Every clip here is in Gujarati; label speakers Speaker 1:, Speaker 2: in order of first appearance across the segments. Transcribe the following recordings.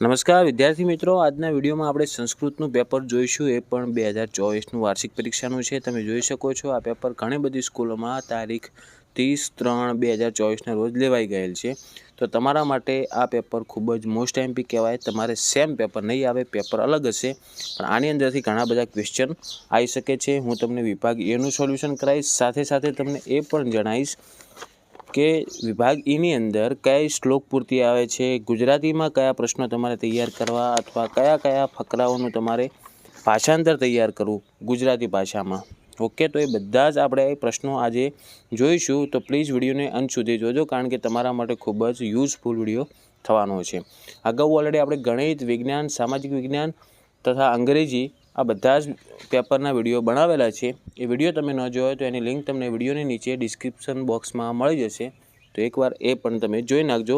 Speaker 1: નમસ્કાર, વિદ્યાર્થી મિત્રો. આજના વિડીયોમાં આપણે સંસ્કૃતનું પેપર જોઈશું. એ પણ બે હજાર ચોવીસનું વાર્ષિક પરીક્ષાનું છે. તમે જોઈ શકો છો, આ પેપર ઘણી બધી સ્કૂલોમાં તારીખ ત્રીસ ત્રણ બે હજાર ચોવીસના રોજ લેવાઈ ગયેલ છે. તો તમારા માટે આ પેપર ખૂબ જ મોસ્ટ એમપી કહેવાય. તમારે સેમ પેપર નહીં આવે, પેપર અલગ હશે. પણ આની અંદરથી ઘણા બધા ક્વેશ્ચન આવી શકે છે. હું તમને વિભાગ એનું સોલ્યુશન કરાવીશ. સાથે સાથે તમને એ પણ જણાવીશ કે વિભાગ ઈની અંદર કઈ શ્લોક પૂર્તિ આવે છે? ગુજરાતીમાં કયા પ્રશ્નો તમારે તૈયાર કરવા અથવા કયા કયા ફકરાઓનું તમારે ભાષાંતર તૈયાર કરવું ગુજરાતી ભાષામાં? ઓકે, તો એ બધા જ આપણે પ્રશ્નો આજે જોઈશું. તો પ્લીઝ વિડીયોને અંત સુધી જોજો, કારણ કે તમારા માટે ખૂબ જ યુઝફુલ વીડિયો થવાનો છે. અગાઉ ઓલરેડી આપણે ગણિત વિજ્ઞાન, સામાજિક વિજ્ઞાન તથા અંગ્રેજી આ બધા જ પેપરના વીડિયો બનાવેલા છે. એ વીડિયો તમે ન જોયો તો એની લિંક તમને વિડીયોની નીચે ડિસ્ક્રિપ્શન બોક્સમાં મળી જશે. તો એકવાર એ પણ તમે જોઈ નાખજો.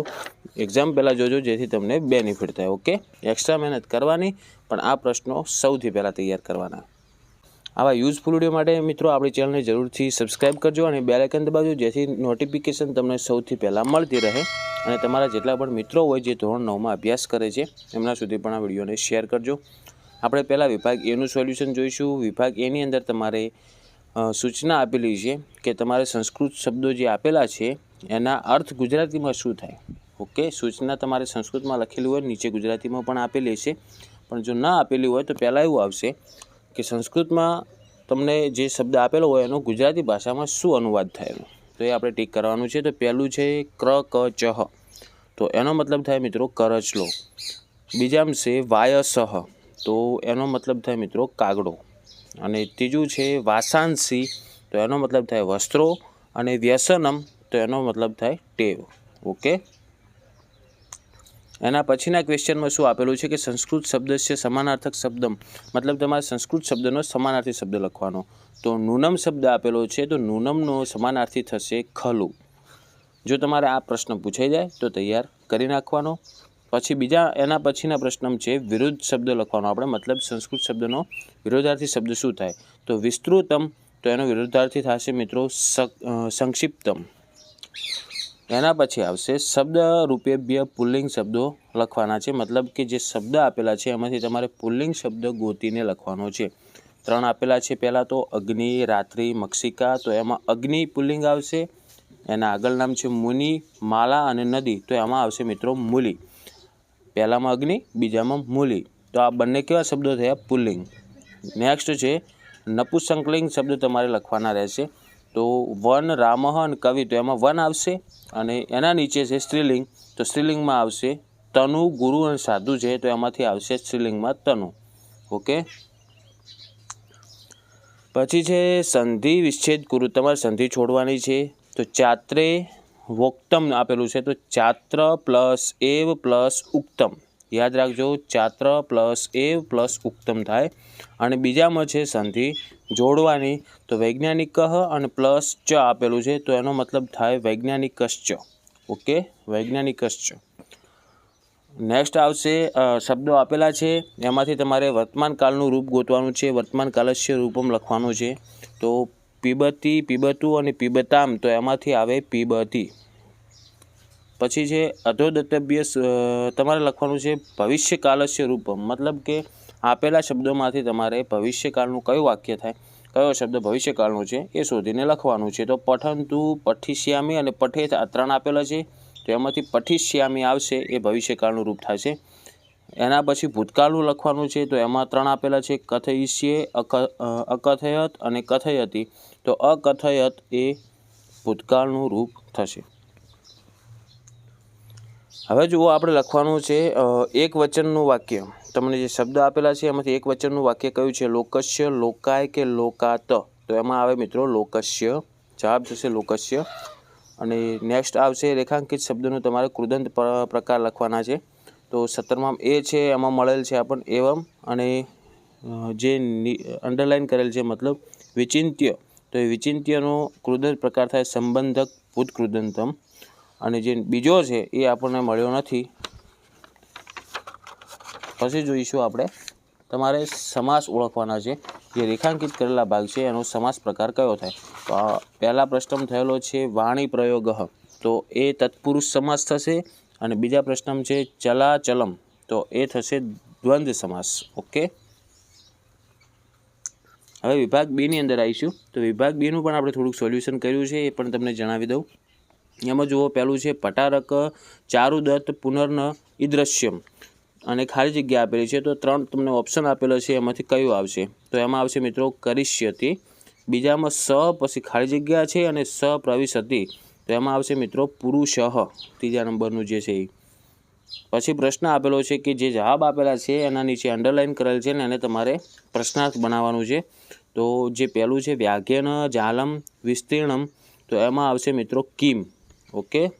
Speaker 1: એક્ઝામ પહેલાં જોજો, જેથી તમને બેનિફિટ થાય ઓકે એક્સ્ટ્રા મહેનત કરવાની, પણ આ પ્રશ્નો સૌથી પહેલાં તૈયાર કરવાના. આવા યુઝફુલ વીડિયો માટે મિત્રો આપણી ચેનલને જરૂરથી સબસ્ક્રાઇબ કરજો અને બેલેકન આઇકન દબાવજો, જેથી નોટિફિકેશન તમને સૌથી પહેલાં મળતી રહે અને તમારા જેટલા પણ મિત્રો હોય જે ધોરણ નવમાં અભ્યાસ કરે છે, એમના સુધી પણ આ વિડીયોને શેર કરજો. આપણે પહેલાં વિભાગ એનું સોલ્યુશન જોઈશું. વિભાગ એની અંદર તમારે સૂચના આપેલી છે કે તમારે સંસ્કૃત શબ્દો જે આપેલા છે, એના અર્થ ગુજરાતીમાં શું થાય? ઓકે સૂચના તમારે સંસ્કૃતમાં લખેલી હોય, નીચે ગુજરાતીમાં પણ આપેલી છે. પણ જો ના આપેલી હોય તો પહેલાં એવું આવશે કે સંસ્કૃતમાં તમને જે શબ્દ આપેલો હોય, એનો ગુજરાતી ભાષામાં શું અનુવાદ થયેલો તો એ આપણે ટીક કરવાનું છે. તો પહેલું છે ક્ર ક ચહ તો એનો મતલબ થાય મિત્રો કરચલો. બીજામાં છે વાયસહ. તો એનો મતલબ થાય મિત્રો કાગડો. અને ત્રીજું છે વાસાંસી તો એનો મતલબ થાય વસ્ત્રો. અને વ્યસનમ, તો એનો મતલબ થાય ટેવ. ઓકે? એના પછીના ક્વેશ્ચનમાં શું આપેલું છે કે સંસ્કૃત શબ્દ છે સમાનાર્થક શબ્દમ? મતલબ તમારે સંસ્કૃત શબ્દનો સમાનાર્થી શબ્દ લખવાનો. તો નૂનમ શબ્દ આપેલો છે, તો નૂનમનો સમાનાર્થી થશે ખલું. જો તમારે આ પ્રશ્ન પૂછાઈ જાય, તો તૈયાર કરી નાખવાનો. પછી બીજા એના પછીના પ્રશ્ન છે, વિરુદ્ધ શબ્દ લખવાનો. આપણે મતલબ સંસ્કૃત શબ્દનો વિરોધાર્થી શબ્દ શું થાય? તો વિસ્તૃતમ, તો એનો વિરોધાર્થી થશે મિત્રો સંક્ષિપ્તમ. એના પછી આવશે શબ્દ રૂપે બે પુલ્લિંગ શબ્દો લખવાના છે. મતલબ કે જે શબ્દ આપેલા છે, એમાંથી તમારે પુલ્લિંગ શબ્દ ગોતીને લખવાનો છે. ત્રણ આપેલા છે પહેલાં તો અગ્નિ, રાત્રિ, મક્ષિકા, તો એમાં અગ્નિ પુલ્લિંગ આવશે. એના આગળ નામ છે મુનિ, માલા અને નદી. તો એમાં આવશે મિત્રો મૂલી. પહેલામાં અગ્નિ, બીજામાં મૂલી. તો આ બંને કેવા શબ્દો થયા? પુલ્લિંગ. નેક્સ્ટ છે, નપુસંકલિંગ શબ્દ તમારે લખવાના રહેશે. તો વન રામહ અને કવિ, તો એમાં વન આવશે. અને એના નીચે છે સ્ત્રીલિંગ. તો સ્ત્રીલિંગમાં આવશે તનુ, ગુરુ અને સાધુ છે તો એમાંથી આવશે સ્ત્રીલિંગમાં તનુ. ઓકે? પછી છે સંધિ વિચ્છેદ ગુરુ. તમારે સંધિ છોડવાની છે. તો ચાત્રે વોક્તમ આપેલું છે તો ચાત્ર પ્લસ એવ પ્લસ ઉક્તમ. યાદ રાખજો, ચાત્ર પ્લસ એવ પ્લસ ઉક્તમ થાય. અને બીજામાં છે સંધિ જોડવાની, તો વૈજ્ઞાનિક કહ અને પ્લસ ચ આપેલું છે, તો એનો મતલબ થાય વૈજ્ઞાનિક કશ્ચ ઓકે? વૈજ્ઞાનિક કશ્ચ નેક્સ્ટ આવશે શબ્દો આપેલા છે. એમાંથી તમારે વર્તમાન કાળનું રૂપ ગોતવાનું છે. વર્તમાન કાલસ્ય રૂપમ લખવાનું છે. તો પીબતી, પીબતું અને પીબતામ, તો એમાંથી આવે પીબતી. પછી છે અધોદત્તભ્ય સ- તમારે લખવાનું છે ભવિષ્યકાલસ્ય રૂપમ. મતલબ કે આપેલા શબ્દોમાંથી તમારે ભવિષ્યકાળનું કયું વાક્ય થાય? કયો શબ્દ ભવિષ્યકાળનો છે? એ શોધીને લખવાનું છે. તો પઠંતુ પઠિશ્યામી અને પઠેત આ ત્રણ આપેલા છે. તો એમાંથી પઠિશ્યામી આવશે, એ ભવિષ્યકાળનું રૂપ થશે એના પછી ભૂતકાળનું લખવાનું છે, તો એમાં ત્રણ આપેલા છે, કથયિષ્યે, અક અકથયત અને કથયતી. તો અકથયત એ ભૂતકાળનું રૂપ થશે. હવે જુઓ આપણે લખવાનું છે એક વચનનું વાક્ય. તમને જે શબ્દ આપેલા છે, એમાંથી એક વચનનું વાક્ય કયું છે? લોકસ્ય લોકાય કે લોકાત? તો એમાં આવે મિત્રો લોકસ્ય. જવાબ થશે લોકસ્ય. અને નેક્સ્ટ આવશે રેખાંકિત શબ્દનું તમારે કૃદંત પ્રકાર લખવાના છે. તો સત્તરમાં એ છે, એમાં મળેલ છે આપણને એવમ અને જે અંડરલાઇન કરેલ છે મતલબ વિચિંત્ય. તો એ વિચિંત્યનો કૃદંત પ્રકાર થાય સંબંધક ભૂત કૃદંતમ અને જે બીજો છે એ આપણને મળ્યો નથી. પછી જોઈશું આપણે તમારે સમાસ ઓળખવાના છે. જે રેખાંકિત કરેલા ભાગ છે, એનો સમાસ પ્રકાર કયો થાય? તો પહેલાં પ્રશ્ન થયેલો છે, વાણી પ્રયોગ. તો એ તત્પુરુષ સમાસ થશે અને બીજા પ્રશ્ન છે ચલાચલમ. તો એ થશે દ્વંદ્વ સમાસ. ઓકે? હવે વિભાગ બીની અંદર આવીશું. તો વિભાગ બીનું પણ આપણે થોડુંક સોલ્યુશન કર્યું છે, એ પણ તમને જણાવી દઉં. એમાં જુઓ પહેલું છે પટારક ચારુદત્ત પુનર્ન ઈદ્રશ્યમ. અને ખાલી જગ્યા આપેલી છે, તો ત્રણ તમને ઓપ્શન આપેલો છે, એમાંથી કયું આવશે? તો એમાં આવશે મિત્રો, કરિષ્યતી. બીજામાં સ, પછી ખાલી જગ્યા છે, અને સ પ્રવિશતિ તો એમાં આવશે મિત્રો પુરુષ ત્રીજા નંબરનું જે છે એ. પછી પ્રશ્ન આપેલો છે કે જે જવાબ આપેલા છે એના નીચે અંડરલાઇન કરેલ છે ને એને તમારે પ્રશ્નાર્થ બનાવવાનું છે. તો જે પહેલું છે વ્યાઘ્યન જાલમ, વિસ્તીર્ણમ, તો એમાં આવશે મિત્રો કિમ. ઓકે?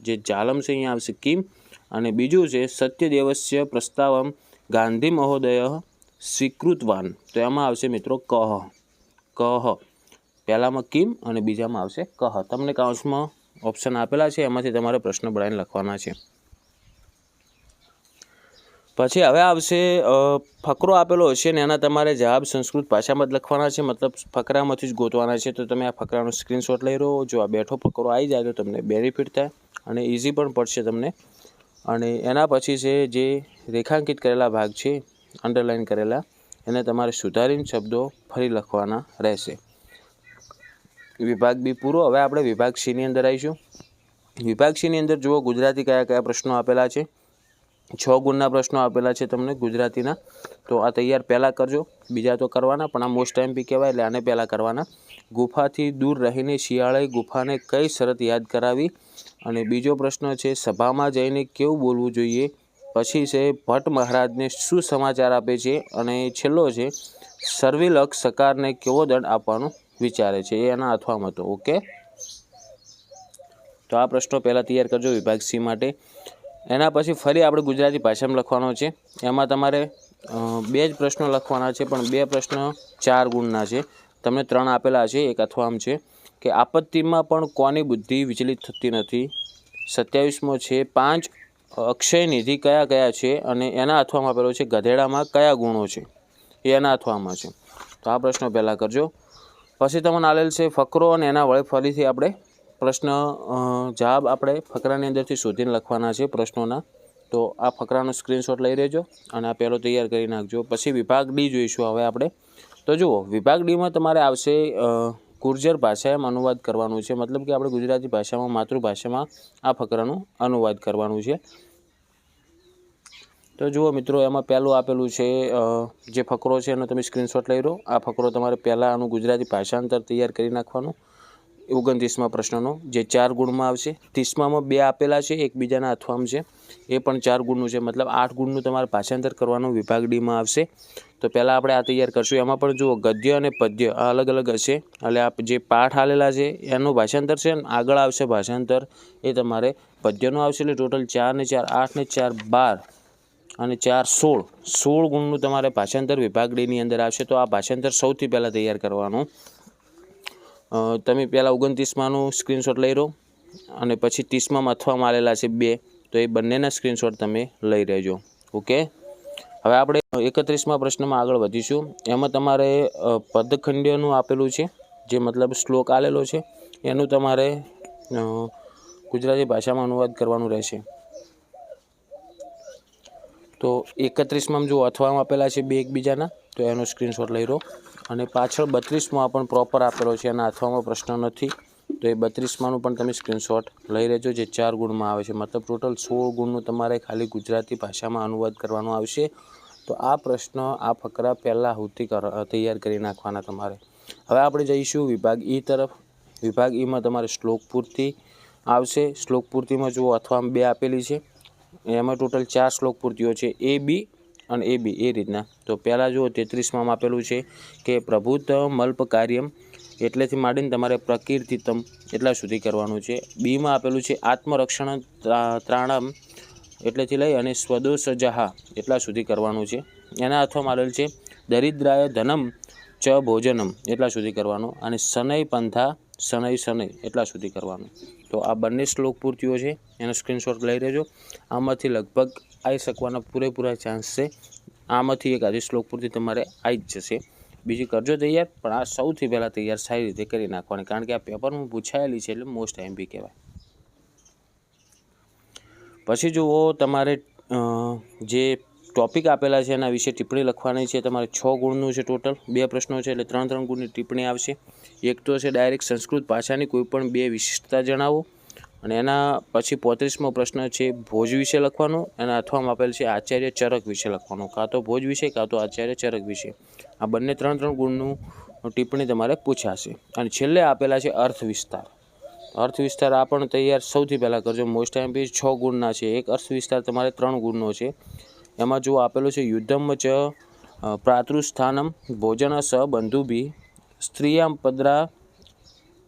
Speaker 1: જે જાલમ છે અહીંયા આવશે કિમ. અને બીજું છે સત્યદેવસ્ય પ્રસ્તાવમ ગાંધી મહોદય સ્વીકૃતવાન. તો એમાં આવશે મિત્રો કહ. કહ. પહેલામાં કિમ અને બીજામાં આવશે કહ. તમને કાઉન્સમાં ઓપ્શન આપેલા છે, એમાંથી તમારે પ્રશ્ન બનાવીને લખવાના છે. પછી હવે આવશે ફકરો આપેલો હશે ને એના તમારે જવાબ સંસ્કૃત ભાષામાં જ લખવાના છે. મતલબ ફકરામાંથી જ ગોતવાના છે. તો તમે આ ફકરાનો સ્ક્રીનશોટ લઈ રહો જો આ બેઠો ફકરો આવી જાય તો તમને બેનિફિટ થાય અને ઇઝી પણ પડશે તમને. અને એના પછી છે જે રેખાંકિત કરેલા ભાગ છે અંડરલાઇન કરેલા, એને તમારે સુધારીને શબ્દો ફરી લખવાના રહેશે. વિભાગ બી પૂરો. હવે આપણે વિભાગ સીની અંદર આવીશું. વિભાગ સીની અંદર જુઓ, ગુજરાતી કયા કયા પ્રશ્નો આપેલા છે? છ ગુણના પ્રશ્નો આપેલા છે તમને ગુજરાતીના. તો આ તૈયાર પહેલાં કરજો. બીજા તો કરવાના, પણ આ મોસ્ટ ટાઈમ બી કહેવાય એટલે આને પહેલાં કરવાના. ગુફાથી દૂર રહીને શિયાળે ગુફાને કઈ શરત યાદ કરાવી? અને બીજો પ્રશ્ન છે, સભામાં જઈને કેવું બોલવું જોઈએ? પછી છે, ભટ્ટ મહારાજને શું સમાચાર આપે છે? અને છેલ્લો છે સર્વિલક સકારને કેવો દંડ આપવાનો? વિચારે છે, એ એના અથવામાં હતો, ઓકે? તો આ પ્રશ્નો પહેલાં તૈયાર કરજો વિભાગ સી માટે. એના પછી ફરી આપણે ગુજરાતી ભાષામાં લખવાનો છે. એમાં તમારે બે જ પ્રશ્નો લખવાના છે, પણ બે પ્રશ્ન ચાર ગુણના છે. તમને ત્રણ આપેલા છે, એક અથવામાં છે, કે આપત્તિમાં પણ કોની બુદ્ધિ વિચલિત થતી નથી? સત્યાવીસમો છે, પાંચ, અક્ષય નિધિ કયા કયા છે, અને એના અથવામાં આપેલો છે, ગધેડામાં કયા ગુણો છે? એ એના અથવામાં છે. તો આ પ્રશ્નો પહેલાં કરજો. પછી તમને આલેલ છે ફકરો અને એના વડે ફરીથી આપણે પ્રશ્ન જવાબ આપણે ફકરાની અંદરથી શોધીને લખવાના છે પ્રશ્નોના. તો આ ફકરાનો સ્ક્રીનશોટ લઈ લેજો અને આ પહેલો તૈયાર કરી નાખજો. પછી વિભાગ ડી જોઈશું હવે આપણે. તો જુઓ, વિભાગ ડીમાં તમારે આવશે ગુર્જર ગુર્જર ભાષામાં અનુવાદ કરવાનું છે. મતલબ કે આપણે ગુજરાતી ભાષામાં, માતૃભાષામાં આ ફકરાનું અનુવાદ કરવાનું છે. તો જુઓ મિત્રો, એમાં પહેલું આપેલું છે જે ફકરો છે એનો તમે સ્ક્રીનશોટ લઈ લો. આ ફકરો તમારે પહેલાં આનું ગુજરાતી ભાષાંતર તૈયાર કરી નાખવાનું. ઓગણત્રીસમાં પ્રશ્નનો, જે ચાર ગુણમાં આવશે. ત્રીસમાં બે આપેલા છે, એકબીજાના અથવામ છે. એ પણ ચાર ગુણનું છે, મતલબ આઠ ગુણનું તમારે ભાષાંતર કરવાનું વિભાગ ડીમાં આવશે. તો પહેલાં આપણે આ તૈયાર કરશું. એમાં પણ જુઓ, ગદ્ય અને પદ્ય આ અલગ અલગ હશે. એટલે આ જે પાઠ આલેલા છે, એનું ભાષાંતર છે આગળ આવશે ભાષાંતર. એ તમારે પદ્યનું આવશે, એટલે ટોટલ ચાર ને ચાર, આઠ ને ચાર, બાર. અને ચાર સોળ. સોળ ગુણનું તમારે ભાષાંતર વિભાગ ડીની અંદર આવશે. તો આ ભાષાંતર સૌથી પહેલાં તૈયાર કરવાનું. તમે પહેલાં ઓગણત્રીસમાંનું સ્ક્રીનશોટ લઈ રહો અને પછી ત્રીસમાં અથવામાં આવેલા છે બે. તો એ બંનેના સ્ક્રીનશોટ તમે લઈ રહેજો. ઓકે? હવે આપણે એકત્રીસમાં પ્રશ્નમાં આગળ વધીશું. એમાં તમારે પદખંડ્યનું આપેલું છે, જે મતલબ શ્લોક આલેલો છે. એનું તમારે ગુજરાતી ભાષામાં અનુવાદ કરવાનું રહેશે. તો એકત્રીસમાં જો અથવામાં આપેલા છે બે એકબીજાના, તો એનો સ્ક્રીનશોટ લઈ લો. અને પાછળ બત્રીસમાં પણ પ્રોપર આપેલો છે એના અથવામાં પ્રશ્ન નથી. તો એ બત્રીસમાંનું પણ તમે સ્ક્રીનશોટ લઈ લેજો, જે ચાર ગુણમાં આવે છે. મતલબ ટોટલ સોળ ગુણનું તમારે ખાલી ગુજરાતી ભાષામાં અનુવાદ કરવાનો આવશે. તો આ પ્રશ્ન આ ફકરા પહેલાં હુતી તૈયાર કરી નાખવાના તમારે. હવે આપણે જઈશું વિભાગ ઈ તરફ. વિભાગ ઈમાં તમારે શ્લોક પૂર્તિ આવશે. શ્લોક પૂર્તિમાં જુઓ અથવામાં બે આપેલી છે. એમાં ટોટલ ચાર શ્લોક પૂર્તિઓ છે, એ બી અને એ બી, એ રીતના. તો પહેલાં જુઓ, તેત્રીસમાં આપેલું છે કે પ્રભુત મલ્પ કાર્યમ એટલેથી માંડીને તમારે પ્રકીર્તિતમ એટલા સુધી કરવાનું છે. બીમાં આપેલું છે આત્મરક્ષણ ત્રા- ત્રાણમ એટલેથી લઈ અને સ્વદોષ જહા એટલા સુધી કરવાનું છે. એના અર્થમાં આવેલ છે દરિદ્રાય ધનમ ચ ભોજનમ એટલા સુધી કરવાનું. અને શનૈ પંથા શનૈ શનૈ એટલા સુધી કરવાનું. તો આ બંને શ્લોક પૂર્તિઓ છે, એનો સ્ક્રીનશોટ લઈ લેજો. આમાંથી લગભગ આવી શકવાના પૂરેપૂરા ચાન્સ છે. આમાંથી એક આજે શ્લોક પૂર્તિ તમારે આવી જ જશે. બીજી કરજો તૈયાર, પણ આ સૌથી પહેલાં તૈયાર સારી રીતે કરી નાખવાની, કારણ કે આ પેપરમાં પૂછાયેલી છે એટલે મોસ્ટ એમપી કહેવાય. પછી જુઓ તમારે જે ટોપિક આપેલા છે, એના વિશે ટિપ્પણી લખવાની છે. તમારે છ ગુણનું છે ટોટલ બે પ્રશ્નો છે, એટલે ત્રણ ત્રણ ગુણની ટિપ્પણી આવશે. એક તો છે ડાયરેક્ટ સંસ્કૃત ભાષાની કોઈ પણ બે વિશિષ્ટતા જણાવો. અને એના પછી પોત્રીસમો પ્રશ્ન છે ભોજ વિશે લખવાનો. અને અથવામાં આપેલ છે આચાર્ય ચરક વિશે લખવાનું. કાં તો ભોજ વિશે, કાં તો આચાર્ય ચરક વિશે. આ બંને ત્રણ ત્રણ ગુણનું ટિપ્પણી તમારે પૂછાશે. અને છેલ્લે આપેલા છે અર્થ વિસ્તાર. અર્થ વિસ્તાર આ પણ તૈયાર સૌથી પહેલાં કરજો. મોસ્ટ ટાઈમ બી છ ગુણના છે. એક અર્થ વિસ્તાર તમારે ત્રણ ગુણનો છે. એમાં જો આપેલું છે, યુદ્ધમ ચ પ્રાતૃસ્થાનમ ભોજન સ બંધુભી, સ્ત્રીયામ પદરા,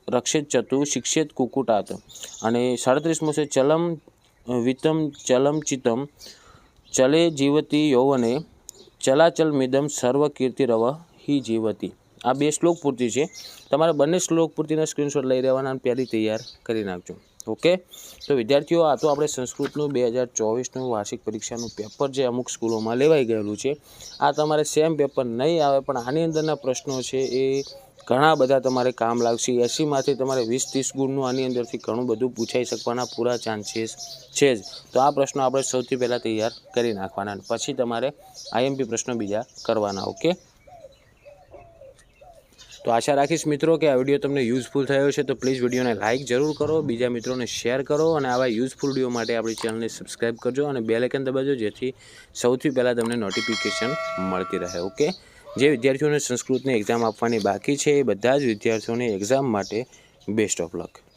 Speaker 1: રક્ષિત ચતુ, શિક્ષિત કુકુટાત. અને સાડત્રીસમું છે, ચલમ વિતમ, ચલમ ચિતમ, ચલે જીવતી યૌવને, ચલાચલ મિદમ સર્વ કીર્તિરવ હિ જીવતી. આ બે શ્લોક પૂર્તિ છે. તમારે બંને શ્લોક પૂર્તિના સ્ક્રીનશોટ લઈ રહેવાના પહેલી તૈયાર કરી નાખજો. ઓકે? તો વિદ્યાર્થીઓ, આ તો આપણે સંસ્કૃતનું બે હજાર ચોવીસનું વાર્ષિક પરીક્ષાનું પેપર જે અમુક સ્કૂલોમાં લેવાઈ ગયેલું છે. આ તમારે સેમ પેપર નહીં આવે, પણ આની અંદરના પ્રશ્નો છે એ ઘણા બધા તમારે કામ લાગશે. એસીમાંથી તમારે વીસ ત્રીસ ગુણનું આની અંદરથી ઘણું બધું પૂછાઈ શકવાના પૂરા ચાન્સીસ છે જ. તો આ પ્રશ્નો આપણે સૌથી પહેલાં તૈયાર કરી નાખવાના પછી તમારે આઈએમપી પ્રશ્નો બીજા કરવાના, ઓકે? તો આશા રાખીશ મિત્રો કે આ વીડિયો તમને યુઝફુલ થયો છે તો પ્લીઝ વિડીયોને લાઇક જરૂર કરો, બીજા મિત્રોને શેર કરો અને આવા યુઝફુલ વીડિયો માટે આપણી ચેનલને સબસ્ક્રાઇબ કરજો અને બેલેકન દબાવજો, જેથી સૌથી પહેલાં તમને નોટિફિકેશન મળતી રહે, ઓકે? જે વિદ્યાર્થીઓને સંસ્કૃતની એક્ઝામ આપવાની બાકી છે, એ બધા જ વિદ્યાર્થીઓને એક્ઝામ માટે બેસ્ટ ઓફ લક